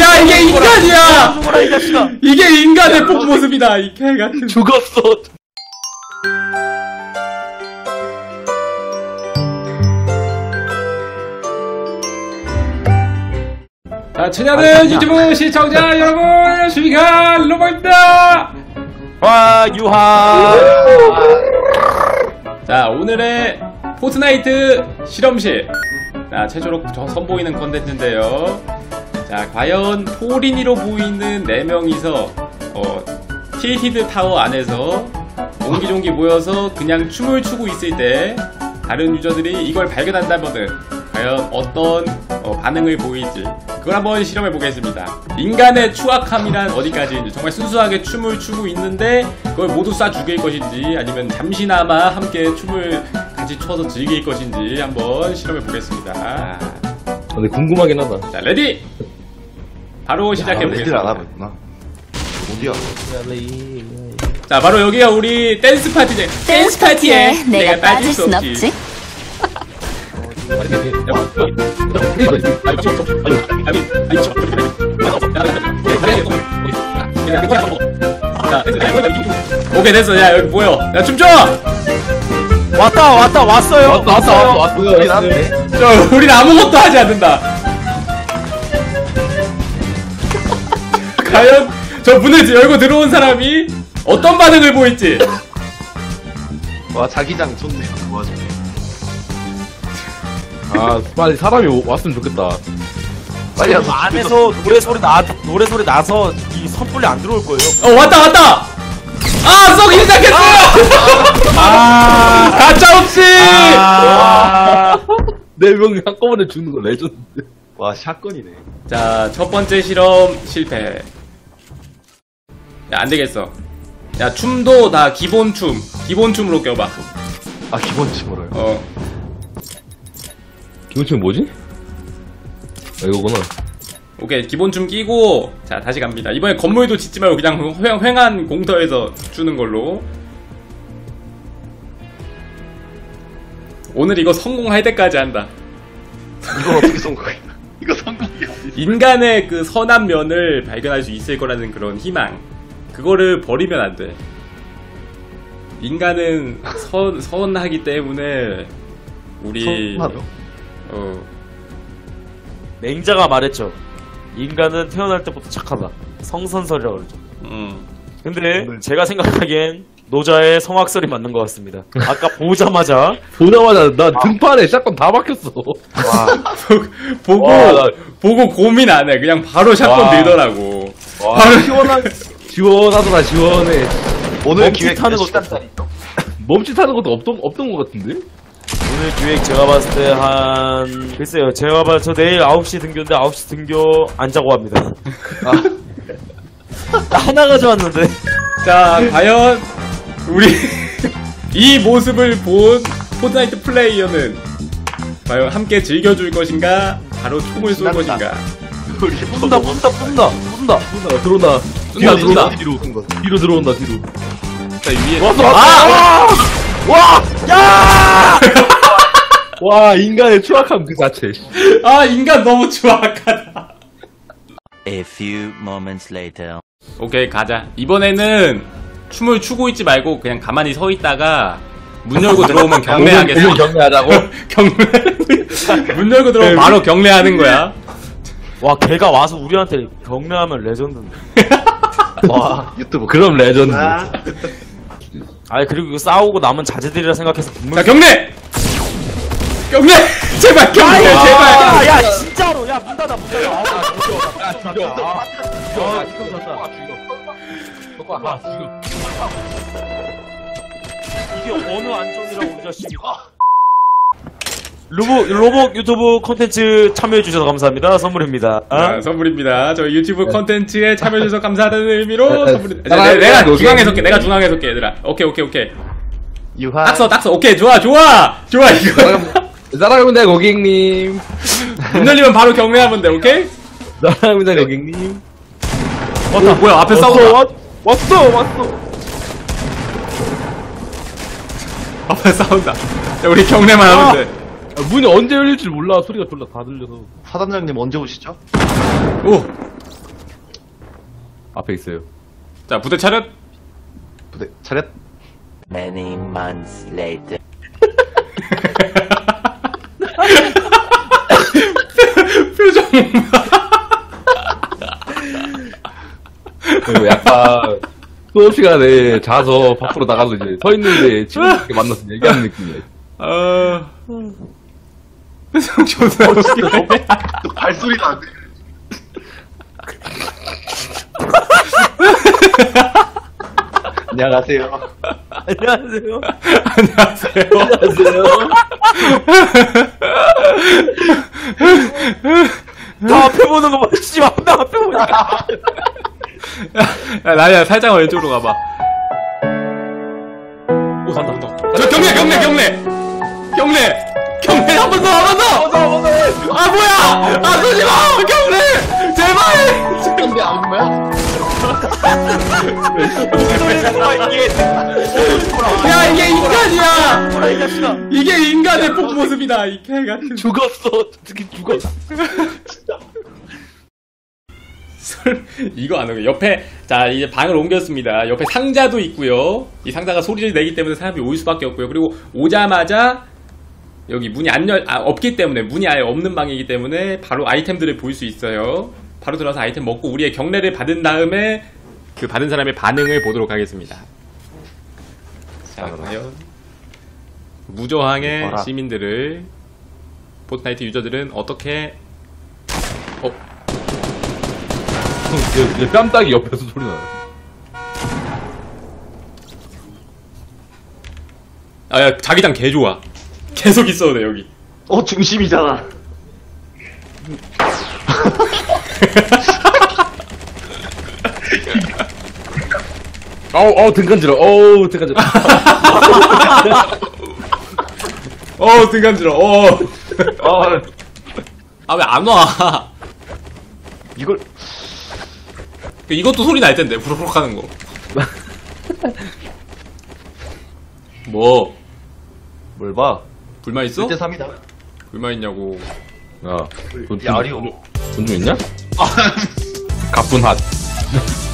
야 이게 인간이야! 죽어라 이 자식아 이게 인간의 본 모습이다 이 개같은 죽었어. 자 천연은 유튜브 시청자 여러분 안녕하십니까 로버입니다! 와 유하. 자 오늘의 포트나이트 실험실 자 최초로 저 선보이는 컨텐츠인데요 자 과연 포린이로 보이는 4명이서 어, 틸티드 타워 안에서 옹기종기 모여서 그냥 춤을 추고 있을 때 다른 유저들이 이걸 발견한다면은 과연 어떤 어, 반응을 보일지 그걸 한번 실험해 보겠습니다. 인간의 추악함이란 어디까지인지 정말 순수하게 춤을 추고 있는데 그걸 모두 쏴 죽일 것인지 아니면 잠시나마 함께 춤을 같이 춰서 즐길 것인지 한번 실험해 보겠습니다. 근데 궁금하긴 하다. 자 레디 바로 시작해 레디를 안 보겠습니다. 하고 있구나. 어디야? 자 바로 여기가 우리 댄스 파티제 댄스 파티에 내가 빠질 순 없지. 오케이 됐어 야 여기 모여 야 춤춰 왔다 왔다 왔어요 왔다, 왔다, 왔다, 왔다. 한데. 저 우린 아무것도 하지 않는다 과연 저 문을 열고 들어온 사람이 어떤 반응을 보일지 와 자기장 좋네요. 그 와중에. 아, 빨리 사람이 오- 왔으면 좋겠다. 빨리 와서 안에서 노래 소리 나 노래 소리 나서 이 선불이 안 들어올 거예요 어 왔다 왔다 아 썩이 시작했어요 아 가짜 없이 네 명이 한꺼번에 죽는 거 레전드. 와 샷건이네. 자, 첫 번째 실험 실패. 야, 안 되겠어. 야, 춤도 다 기본 춤. 기본 춤으로 껴봐. 아 기본침으로요. 어. 기본팀 뭐지? 아, 이거구나. 오케이, 기본 춤 끼고, 자, 다시 갑니다. 이번에 건물도 짓지 말고 그냥 횡, 횡한 공터에서 추는 걸로. 오늘 이거 성공할 때까지 한다. 이건 어떻게 성공해? 이거 성공이야. 인간의 그 선한 면을 발견할 수 있을 거라는 그런 희망. 그거를 버리면 안 돼. 인간은 선, 선하기 때문에 우리 성공하죠. 어, 맹자가 말했죠 인간은 태어날 때부터 착하다 성선설이라고 그러죠 음. 근데 오늘- 제가 생각하기엔 노자의 성악설이 맞는 것 같습니다 아까 보자마자 보자마자 나 등판에 샷건 다 박혔어. 보고 와, 나- 보고 고민 안 해. 그냥 바로 샷건 와. 들더라고. 와, 시원한, 시원하더라, 시원해. 오늘 기획 멈칫하는 몇 것도 시간짜리죠? 멈칫하는 것도 없던, 없던 것 같은데? 오늘 기획 제가 봤을 때 한 글쎄요 제가 봤을 때저 내일 9시 등교인데 9시 등교 안 자고 합니다 나 하나 가져왔는데 자, 과연 우리 이 모습을 본 포트나이트 플레이어는 과연 함께 즐겨줄 것인가? 바로 총을 쏠 신난다. 것인가? 우리 뿜다 뿜다 뿜다 뿜다 들어온다, 들어온다. 뒤로. 들어온다, 뒤로. 뒤로 들어온다, 뒤로. 자, 위에 왔어, 왔어! 와! 야! 와, 인간의 추악함 그 자체. 아, 인간 너무 추악하다. A few moments later. 오케이 가자 이번에는 춤을 추고 있지 말고 그냥 가만히 서 있다가 문 열고 들어오면 경례하겠어 경례하자고? 경례 문 열고 들어오면 바로 경례하는 거야 와 걔가 와서 우리한테 경례하면 레전드인데 와 유튜브. 그럼 레전드. 아, 아니 그리고 이거 싸우고 남은 자제들이라 생각해서 분명 자 경례! 경례! 제발 경례 야, 제발. 야 진짜로. 야 문 닫아 문 닫아. 아, 문 닫아. 아, 죽여. 이게 어느 안전이라고 우리 자식이 로보 로봇 유튜브 콘텐츠 참여해주셔서 감사합니다. 선물입니다. 자, 선물입니다. 저희 유튜브 컨텐츠에 참여해주셔서 감사하다는 의미로 네, 선물 네. 내, 내가. 중앙에 섰게 내가 중앙에 설게 얘들아. 오케이 오케이 오케이. 유하. 딱서 딱서. 오케이 좋아 좋아. 좋아 이거. 사랑합니다, 고객님. 문 열리면 바로 경례하면 돼 오케이? 사랑합니다, 고객님. 왔다. 뭐야 앞에 싸운다 왔- 왔어, 왔어. 앞에 싸운다 야, 우리 경례만 하면 돼 아, 문이 언제 열릴 줄 몰라. 소리가 졸라 다 들려서. 사단장님 언제 오시죠? 오! 앞에 있어요. 자, 부대 차렷! 부대 차렷. Many months later. 표정. 그리고 약간 수업 시간에 자서 밖으로 나가서 이제 서 있는데 친구들끼리 만나서 얘기하는 느낌이야. 아. 존나 웃기네. 또 발소리가 안 돼. 안녕하세요. 안녕하세요. 안녕하세요. 나 앞에 보는 거 봐. 씨발, 나 앞에 보는 거. 야, 나야 살짝 왼쪽으로 가봐. 오, 간다, 간다. 저 경례, 경례, 경례! 경례! 경례 한번 더, 한번 더! 아, 뭐야! 아, 쏘지 마! 경례! 제발! 근데 안? 이게. 야, 이게 인간이야! 이게 인간의 본 모습이다, 이 개같은. 죽었어. 특히 죽었어. 설, 이거 안 오게. 옆에, 자, 이제 방을 옮겼습니다. 옆에 상자도 있고요. 이 상자가 소리를 내기 때문에 사람이 올 수밖에 없고요. 그리고 오자마자 여기 문이 안 열, 아, 없기 때문에, 문이 아예 없는 방이기 때문에 바로 아이템들을 볼 수 있어요. 바로 들어서 아이템 먹고 우리의 경례를 받은 다음에 그 받은 사람의 반응을 보도록 하겠습니다. 자, 과연 무저항의 봐라. 시민들을 포트나이트 유저들은 어떻게 어, 얘, 얘 뺨따기 옆에서 소리 나. 아, 야, 자기장 개 좋아. 계속 있어도 돼, 여기. 어 중심이잖아. 어우, 어우, 등 간지러. 어우, 등 간지러. 어, 등 간지러, 어. 어, 아, 왜 안 와? 이걸 이것도 소리 날 텐데, 부르륵 하는 거. 뭐, 뭘 봐. 불만 있어? 1대 3이다. 불만 있냐고. 야, 돈, 야, 아리오. 돈좀 있냐? 가쁜 핫.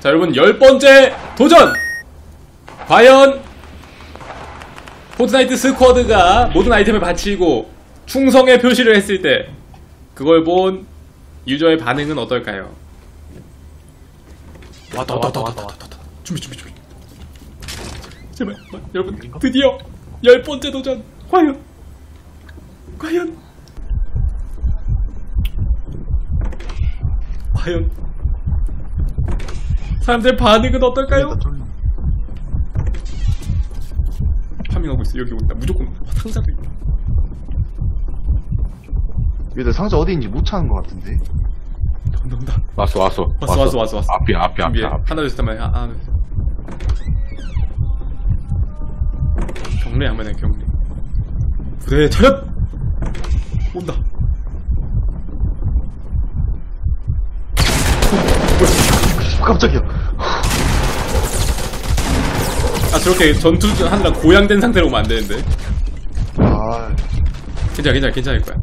자, 여러분, 열 번째 도전! 과연, 포트나이트 스쿼드가 모든 아이템을 바치고 충성의 표시를 했을 때, 그걸 본 유저의 반응은 어떨까요? 왔다, 왔다, 왔다, 왔다, 왔다, 왔다. 준비, 준비, 준비. 제발, 여러분, 드디어 열 번째 도전! 과연, 과연, 과연, 사람들의 반응은 어떨까요? 파밍하고 있어. 여기 온다. 무조건. 상자도 있다. 얘들 상자 어디 있는지 못 찾는 것 같은데. 온다, 온다. 왔어, 왔어. 왔어, 왔어, 왔어, 왔어. 앞이야, 앞이야, 준비해. 앞이야. 앞. 하나, 둘, 셋 하면 하나, 둘, 셋. 경례 한번 해, 경례. 부대 차렷! 온다. 깜짝이야. 아, 저렇게 전투 하느라 고양된 상태로 오면 안 되는데. 아, 괜찮아, 괜찮아, 괜찮을 거야.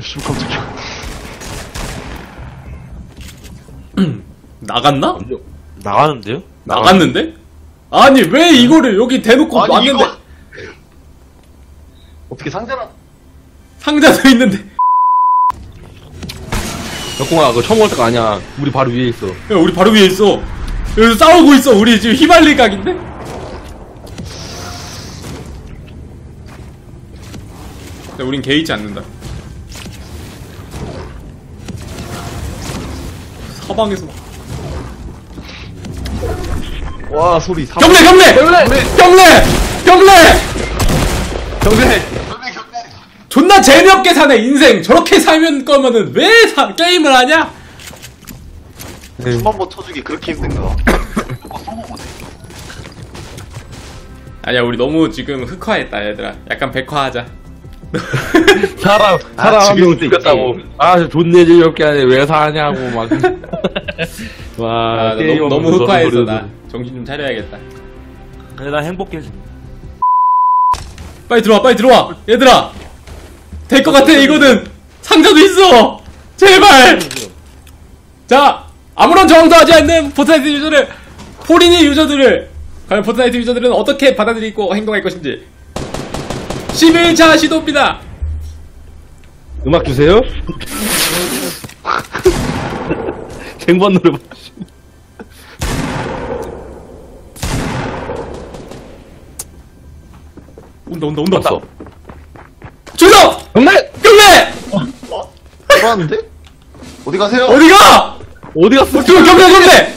씨 깜짝이야. 나갔나? 나가는데요? 나갔는데? 아니, 왜 이거를 여기 대놓고 아니 놨는데? 이거 어떻게 상자나? 상자도 있는데. 덕공아, 그거 처음 올 때가 아니야. 우리 바로 위에 있어. 야, 우리 바로 위에 있어. 여기서 싸우고 있어. 우리 지금 휘말릴 각인데? 야, 우린 개의치 않는다. 사방에서. 와 소리. 사... 경례, 경례! 경례! 경례! 경례! 경례! 존나 재미없게 사네, 인생. 저렇게 살면 거면은 왜 사, 게임을 하냐? 춤한번 쳐주기 그렇게 힘든가? 아니야, 우리 너무 지금 흑화했다, 얘들아. 약간 백화하자. 사람 사람 한 죽일 명 수도 죽였다고 있지. 아 존내 재미없게 하네 왜 사냐고 막 와, 아, 나 너무, 너무 흑화해서 나. 정신 좀 차려야겠다. 근데 난 행복해지. 빨리 들어와, 빨리 들어와, 얘들아. 될 것 같아, 이거는. 상자도 있어. 제발. 자, 아무런 저항도 하지 않는 포트나이트 유저를, 포리니 유저들을, 과연 포트나이트 유저들은 어떻게 받아들이고 행동할 것인지. 11차 시도입니다. 음악 주세요 쟁반 노래 봐 온다, 온다, 온다. 왔어 주성! 정말 경례! 들어왔는데? 어디 가세요? 어디가? 어디 갔어 경례, 경례, 경례!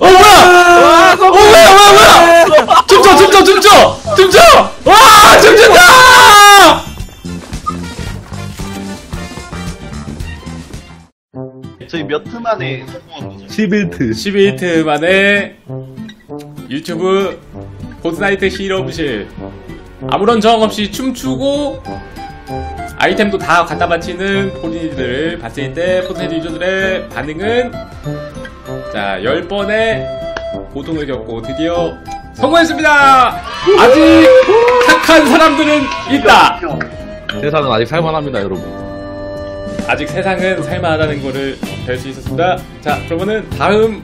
어, 뭐야! 어, 뭐야, 뭐야, 뭐야! 춤춰, 춤춰, 춤춰! 춤춰! 와, 춤춘다! 저희 몇 트 만에 성공한 거죠? 11트 12히트 만에 유튜브 포트나이트 실험실 아무런 저항 없이 춤추고 아이템도 다 갖다 바치는 포니들을 봤을 때 포트나이트 유저들의 반응은 자 10번의 고통을 겪고 드디어 성공했습니다 아직 착한 사람들은 있다 세상은 아직 살만합니다 여러분 아직 세상은 살만하다는 거를 별수 있었습니다. 자, 그러면은 다음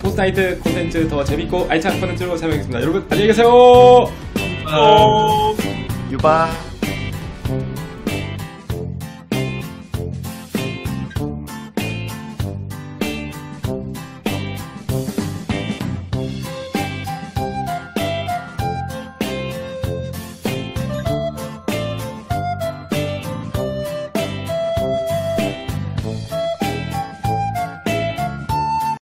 포스나이트 콘텐츠 더 재밌고 알찬 콘텐츠로 찾아뵙겠습니다. 여러분 안녕히 계세요. 유바